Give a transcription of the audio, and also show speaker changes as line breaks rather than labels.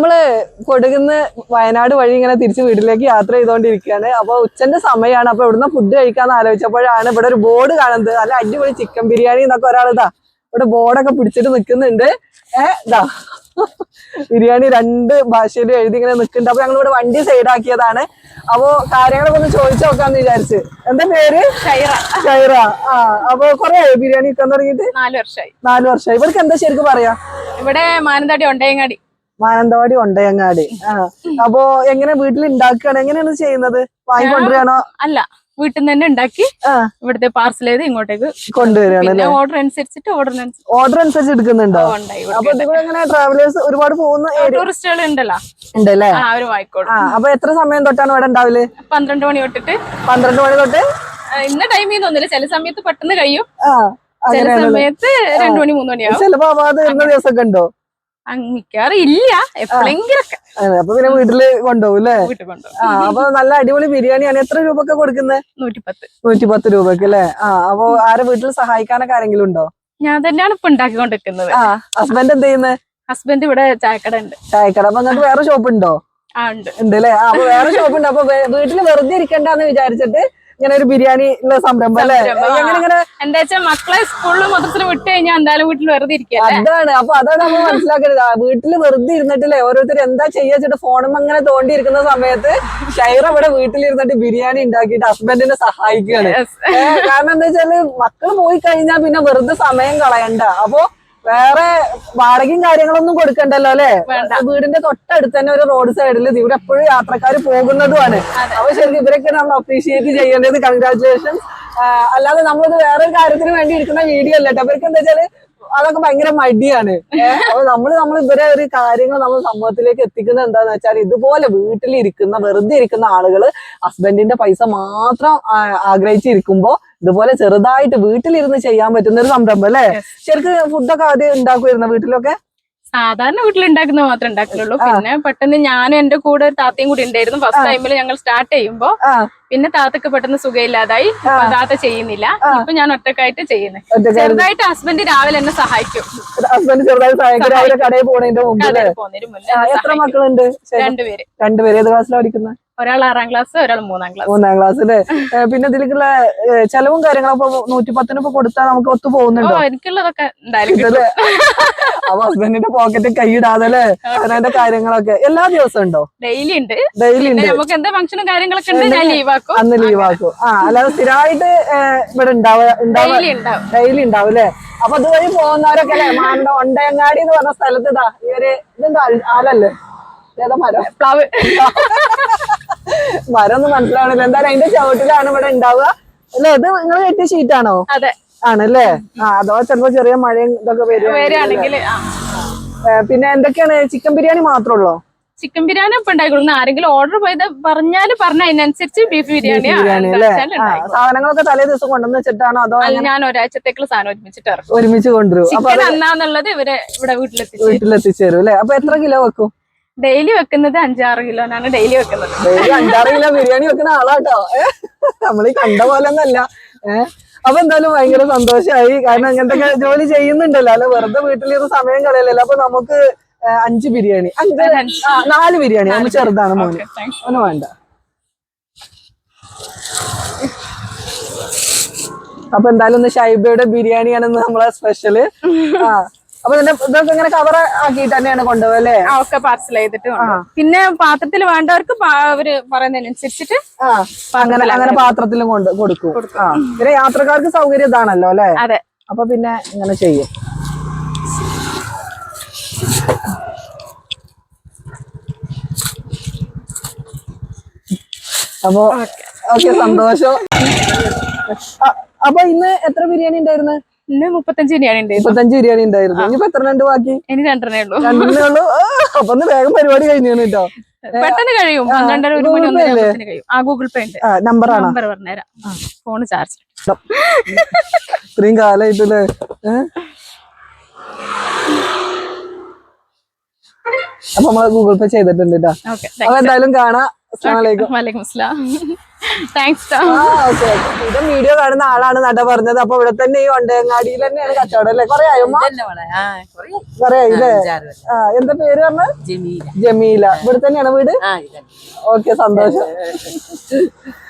നമ്മൾ കൊടുങ്ങുന്ന വയനാട് വഴി ഇങ്ങനെ തിരിച്ച് വീട്ടിലേക്ക് യാത്ര ചെയ്തുകൊണ്ടിരിക്കുകയാണ് അപ്പൊ ഉച്ചന്റെ സമയമാണ് അപ്പൊ ഇവിടുന്ന് ഫുഡ് കഴിക്കാന്ന് ആലോചിച്ചപ്പോഴാണ് ഇവിടെ ഒരു ബോർഡ് കാണുന്നത്. നല്ല അടിപൊളി ചിക്കൻ ബിരിയാണി എന്നൊക്കെ ഒരാൾ ഇതാ ഇവിടെ ബോർഡൊക്കെ പിടിച്ചിട്ട് നിൽക്കുന്നുണ്ട് ഏഹ് ഇതാ. ബിരിയാണി രണ്ട് ഭാഷയിൽ എഴുതി ഇങ്ങനെ നിൽക്കുന്നുണ്ട് അപ്പൊ ഞങ്ങൾ ഇവിടെ വണ്ടി സൈഡാക്കിയതാണ്. അപ്പൊ കാര്യങ്ങളൊക്കെ ഒന്ന് ചോദിച്ചു നോക്കാന്ന് വിചാരിച്ച്. എന്താ പേര്?
ഷൈറ.
ആ അപ്പൊ കൊറേ ബിരിയാണി വിൽക്കാൻ തുടങ്ങിയിട്ട്?
നാല് വർഷമായി
നാല് വർഷമായി ഇവർക്ക് എന്താ ശരിക്കും പറയാ?
ഇവിടെ മാനന്തവാടി ഒണ്ടയങ്ങാടി
മാനന്തവാടി ഉണ്ടയങ്ങാടി ആ. അപ്പോ എങ്ങനെ വീട്ടിൽ ഉണ്ടാക്കുകയാണ് എങ്ങനെയാണ് ചെയ്യുന്നത്? വാങ്ങിക്കൊണ്ടുവരികയാണോ
അല്ല വീട്ടിൽ നിന്ന് തന്നെ ഉണ്ടാക്കി ഇവിടുത്തെ പാർസൽ ചെയ്ത് ഇങ്ങോട്ടേക്ക്
കൊണ്ടുവരികയാണ്
ഓർഡർ അനുസരിച്ചിട്ട് ഓർഡർ
ഓർഡർ അനുസരിച്ച് എടുക്കുന്നുണ്ടോ? അപ്പൊ എങ്ങനെ ട്രാവലേഴ്സ് ഒരുപാട് പോകുന്ന
ടൂറിസ്റ്റുകൾ ഉണ്ടല്ലോ. ഉണ്ടല്ലേ? അവർ വായിക്കോളും
അപ്പൊ എത്ര സമയം തൊട്ടാണ് ഇവിടെ ഉണ്ടാവില്ലേ
പന്ത്രണ്ട് മണി തൊട്ടിട്ട്
പന്ത്രണ്ട് മണി തൊട്ട്?
ഇന്ന ടൈമിൽ ഒന്നുമില്ല ചില സമയത്ത് പെട്ടെന്ന് കഴിയും. ചില സമയത്ത് രണ്ടു മണി മൂന്ന് മണിയാവും.
ചിലപ്പോ അപ്പൊ ദിവസം വരുന്ന ദിവസമൊക്കെ ഉണ്ടോ?
മിക്കവാറും ഇല്ല എപ്പോഴെങ്കിലൊക്കെ
അപ്പൊ പിന്നെ വീട്ടിൽ കൊണ്ടുപോകും. അല്ലേ ആ അപ്പൊ നല്ല അടിപൊളി ബിരിയാണിയാണ്. എത്ര രൂപക്ക് കൊടുക്കുന്നത്
നൂറ്റിപ്പത്ത്.
നൂറ്റിപ്പത്ത് രൂപക്ക് അല്ലേ? ആ അപ്പൊ ആരെ വീട്ടിൽ സഹായിക്കാനൊക്കെ ആരെങ്കിലും ഉണ്ടോ?
ഞാൻ തന്നെയാണ് ഇപ്പൊ ഉണ്ടാക്കിക്കൊണ്ടിരിക്കുന്നത്
ആ ഹസ്ബൻഡ് എന്ത് ചെയ്യുന്നത്
ഹസ്ബൻഡ് ഇവിടെ ചായക്കട ഉണ്ട്.
ചായക്കട. അപ്പൊ നിങ്ങൾക്ക് വേറെ ഷോപ്പ് ഉണ്ടോ?
ആ ഉണ്ട്.
അല്ലേ? അപ്പൊ വേറെ ഷോപ്പ് ഉണ്ട്. അപ്പൊ വീട്ടിൽ വീട്ടിൽ വെറുതെ ഇരിക്കണ്ടെന്ന് വിചാരിച്ചിട്ട് ഇങ്ങനെ ഒരു ബിരിയാണി ഉള്ള സംരംഭം അല്ലേ?
എന്താ വെച്ചാൽ മക്കളെ സ്കൂളിൽ മൊത്തത്തിൽ വിട്ട് കഴിഞ്ഞാൽ എന്തായാലും വീട്ടിൽ വെറുതെ ഇരിക്കുക
അതാണ്. അപ്പൊ അതാണ് നമ്മൾ മനസ്സിലാക്കരുത് ആ, വീട്ടിൽ വെറുതെ ഇരുന്നിട്ടില്ലേ? ഓരോരുത്തർ എന്താ ചെയ്യാച്ചിട്ട് ഫോണും അങ്ങനെ തോണ്ടിയിരിക്കുന്ന സമയത്ത് ഷൈറ ഇവിടെ വീട്ടിലിരുന്നിട്ട് ബിരിയാണി ഉണ്ടാക്കിയിട്ട് ഹസ്ബൻഡിനെ സഹായിക്കുകയാണ്. കാരണം എന്താ വെച്ചാൽ മക്കൾ പോയി കഴിഞ്ഞാൽ പിന്നെ വെറുതെ സമയം കളയണ്ട. അപ്പൊ വേറെ വാടകയും കാര്യങ്ങളൊന്നും കൊടുക്കണ്ടല്ലോ അല്ലെ. വീടിന്റെ തൊട്ടടുത്ത് തന്നെ ഒരു റോഡ് സൈഡിൽ ഇവിടെ എപ്പോഴും യാത്രക്കാർ പോകുന്നതുമാണ്. അപ്പൊ ശരിക്കും ഇവരൊക്കെ നമ്മൾ അപ്രീഷിയേറ്റ് ചെയ്യേണ്ടത് കൺഗ്രാചുലേഷൻ അല്ലാതെ നമ്മളിത് വേറൊരു കാര്യത്തിന് വേണ്ടി ഇരിക്കുന്ന വീഡിയോ അല്ല കേട്ടോ. അവർക്ക് എന്താ വെച്ചാൽ അതൊക്കെ ഭയങ്കര മടിയാണ്. അപ്പൊ നമ്മൾ നമ്മൾ ഇവരെ ഒരു കാര്യങ്ങൾ നമ്മൾ സമൂഹത്തിലേക്ക് എത്തിക്കുന്നത് എന്താന്ന് വെച്ചാൽ ഇതുപോലെ വീട്ടിലിരിക്കുന്ന വെറുതെ ഇരിക്കുന്ന ആളുകൾ ഹസ്ബൻഡിന്റെ പൈസ മാത്രം ആഗ്രഹിച്ചിരിക്കുമ്പോ ഇതുപോലെ ചെറുതായിട്ട് വീട്ടിലിരുന്ന് ചെയ്യാൻ പറ്റുന്ന ഒരു സംരംഭം അല്ലേ. ശരിക്കും ഫുഡൊക്കെ ആദ്യം ഉണ്ടാക്കുമായിരുന്നു വീട്ടിലൊക്കെ?
സാധാരണ വീട്ടിലുണ്ടാക്കുന്ന മാത്രമേ ഉണ്ടാക്കുള്ളൂ. പിന്നെ പെട്ടെന്ന് ഞാനും എന്റെ കൂടെ താത്തയും കൂടി ഉണ്ടായിരുന്നു. ഫസ്റ്റ് ടൈമിൽ ഞങ്ങൾ സ്റ്റാർട്ട് ചെയ്യുമ്പോ പിന്നെ താത്തക്ക് പെട്ടെന്ന് സുഖമില്ലാതായി. ഇപ്പൊ താത്ത ചെയ്യുന്നില്ല. ഇപ്പൊ ഞാൻ ഒറ്റക്കായിട്ട് ചെയ്യുന്നത് ചെറുതായിട്ട് ഹസ്ബൻഡ് രാവിലെ എന്നെ സഹായിക്കും.
ഹസ്ബൻഡ് ചെറുതായിട്ട് സഹായിക്കും. രാവിലെ കടയിൽ പോണതിന്റെ മുമ്പ് അല്ലേ?
കടയിൽ പോകുന്നതിന് മുന്നേ.
ആ,
എന്നെ
എത്ര മക്കളുണ്ട്.
രണ്ടുപേര്.
രണ്ടുപേര് ഏത് ക്ലാസ്സിലാണ് പഠിക്കുന്നത്
ഒരാൾ ആറാം ക്ലാസ് ഒരാൾ മൂന്നാം ക്ലാസ്.
മൂന്നാം ക്ലാസ് അല്ലേ? പിന്നെ ഇതിലേക്കുള്ള ചെലവും കാര്യങ്ങളൊക്കെ നൂറ്റി പത്തിനൊക്കെ കൊടുത്താൽ നമുക്ക് ഒത്തു പോകുന്നുണ്ടോ?
എനിക്കുള്ളതൊക്കെ
അപ്പൊ ഹസ്ബൻഡിന്റെ പോക്കറ്റ് കൈയിടാതെ അല്ലേ? അതിന്റെ കാര്യങ്ങളൊക്കെ. എല്ലാ ദിവസവും ഉണ്ടോ?
ഡെയിലി ഉണ്ട്.
ഡെയിലി ഉണ്ട്.
നമുക്ക് എന്താ ഫംഗ്ഷനും കാര്യങ്ങളൊക്കെ ഉണ്ട് ഞാൻ ലീവാക്കും
അന്ന് ലീവ് ആക്കും. ആ അല്ലാതെ സ്ഥിരമായിട്ട് ഇവിടെ
ഉണ്ടാവും.
ഡെയിലി ഉണ്ടാവും അല്ലേ? അപ്പൊ അതുവഴി പോകുന്നവരൊക്കെ അല്ലേ? മാണ്ട ഒണ്ടയങ്ങാടി എന്ന് പറഞ്ഞ സ്ഥലത്ത് ഇതാ ഇവർ ഇതെന്താ ആലല്ലേ? ഏതാ മരം?
പ്ലവ്.
മരം ഒന്നും മനസ്സിലാവണില്ല. എന്തായാലും അതിന്റെ ചവിട്ടിലാണ് ഇവിടെ ഉണ്ടാവുക. അല്ലേ? ഇത് നിങ്ങൾ കെട്ടിയ ഷീറ്റാണോ
അതെ.
ആണല്ലേ? ആ അഥവാ ചിലപ്പോ ചെറിയ മഴയും ഇതൊക്കെ വരും
വരികയാണെങ്കിൽ
പിന്നെ എന്തൊക്കെയാണ്? ചിക്കൻ ബിരിയാണി മാത്രമേ ഉള്ളോ?
ചിക്കൻ ബിരിയാണി ഇപ്പൊ ഉണ്ടാക്കി കൊടുക്കുന്നത് ആരെങ്കിലും ഓർഡർ പോയത് പറഞ്ഞാൽ പറഞ്ഞ അതിനനുസരിച്ച് ബീഫ് ബിരിയാണി
സാധനങ്ങളൊക്കെ തലേ ദിവസം കൊണ്ടുവന്ന് വെച്ചിട്ടാണോ അതോ
ഞാൻ ഒരാഴ്ചത്തേക്കുള്ള സാധനം ഒരുമിച്ചിട്ട് ഇറക്കും.
ഒരുമിച്ച് കൊണ്ടുവരും. അപ്പൊ
ചിക്കൻ അന്നാന്നുള്ളത് ഇവരെ ഇവിടെ വീട്ടിലെത്തിച്ചു
വീട്ടിലെത്തിച്ചേരും അല്ലെ? അപ്പൊ എത്ര കിലോ വെക്കും?
ഡെയിലി വെക്കുന്നത് അഞ്ചാറ് കിലോനാണ് ഡെയിലി വെക്കുന്നത്.
ഡെയിലി അഞ്ചാറ് കിലോ ബിരിയാണി വെക്കുന്ന ആളാട്ടോ. നമ്മളീ കണ്ട പോലെ ഒന്നല്ല. ഏഹ് അപ്പൊ എന്തായാലും ഭയങ്കര സന്തോഷമായി കാരണം അങ്ങനത്തെ ജോലി ചെയ്യുന്നുണ്ടല്ലോ. അല്ലെ വെറുതെ വീട്ടിലിരുന്ന് സമയം കളയലല്ലോ അപ്പൊ നമുക്ക് അഞ്ച് ബിരിയാണി. അഞ്ച്. നാല് ബിരിയാണി. നമ്മൾ ചെറുതാണ് മോന്. ഒന്ന് വേണ്ട. അപ്പൊ എന്തായാലും ഒന്ന് ഷൈബയുടെ ബിരിയാണിയാണ് നമ്മളെ സ്പെഷ്യൽ ആ അപ്പൊ ഇതിന്റെ ഇതൊക്കെ ഇങ്ങനെ കവർ ആക്കിയിട്ട് തന്നെയാണ്
കൊണ്ടുപോകല്ലേ ഒക്കെ പാർസൽ ചെയ്തിട്ട്. പിന്നെ പാത്രത്തിൽ വേണ്ടവർക്ക് അവർ പറയുന്നതിനനുസരിച്ചിട്ട്
അങ്ങനെ അങ്ങനെ പാത്രത്തിലും കൊണ്ട് കൊടുക്കും. പിന്നെ യാത്രക്കാർക്ക് സൗകര്യം ഇതാണല്ലോ അല്ലെ?
അതെ.
അപ്പൊ പിന്നെ ഇങ്ങനെ ചെയ്യും. അപ്പൊ ഓക്കെ. സന്തോഷം. അപ്പൊ ഇന്ന് എത്ര ബിരിയാണി ഉണ്ടായിരുന്നു?
ഇന്ന് മുപ്പത്തഞ്ച് ബിരിയാണി ഉണ്ട്
മുപ്പത്തഞ്ച് ബിരിയാണി ഉണ്ടായിരുന്നു. ഇനിയിപ്പോ എത്ര രണ്ട് ബാക്കി?
ഇനി രണ്ടെണ്ണേ ഉള്ളൂ.
രണ്ടെണ്ണേ ഉള്ളൂ. അപ്പൊ വേഗം പരിപാടി കഴിഞ്ഞു കേട്ടോ.
പെട്ടെന്ന് കഴിയും. പന്ത്രണ്ടര ഒരു മണി ഒന്നര? കഴിയും. ആ ഗൂഗിൾ പേ ഉണ്ട്.
നമ്പർ
നമ്പർ പറഞ്ഞുതരാം. ഫോണ് ചാർജ്
ഇത്രയും കാലായിട്ടല്ലേ? അപ്പൊ നമ്മൾ ഗൂഗിൾ പേ ചെയ്തിട്ടുണ്ട് കേട്ടോ. അപ്പൊ എന്തായാലും കാണാം. അസ്സലാമു അലൈക്കും.
വലൈക്കും അസ്സലാം. താങ്ക്സ്
ഇത് വീഡിയോ കാണുന്ന ആളാണ് നട പറഞ്ഞത്. അപ്പൊ ഇവിടെ തന്നെ ഈ ഒണ്ടയങ്ങാടിയിൽ തന്നെയാണ് കച്ചവടം അല്ലേ? കൊറേ ആയോ
കുറേ
ആയില്ലേ എന്താ പേര് പറഞ്ഞ?
ജമീല.
ജമീല. ഇവിടെ തന്നെയാണ് വീട്? ഓക്കെ സന്തോഷം.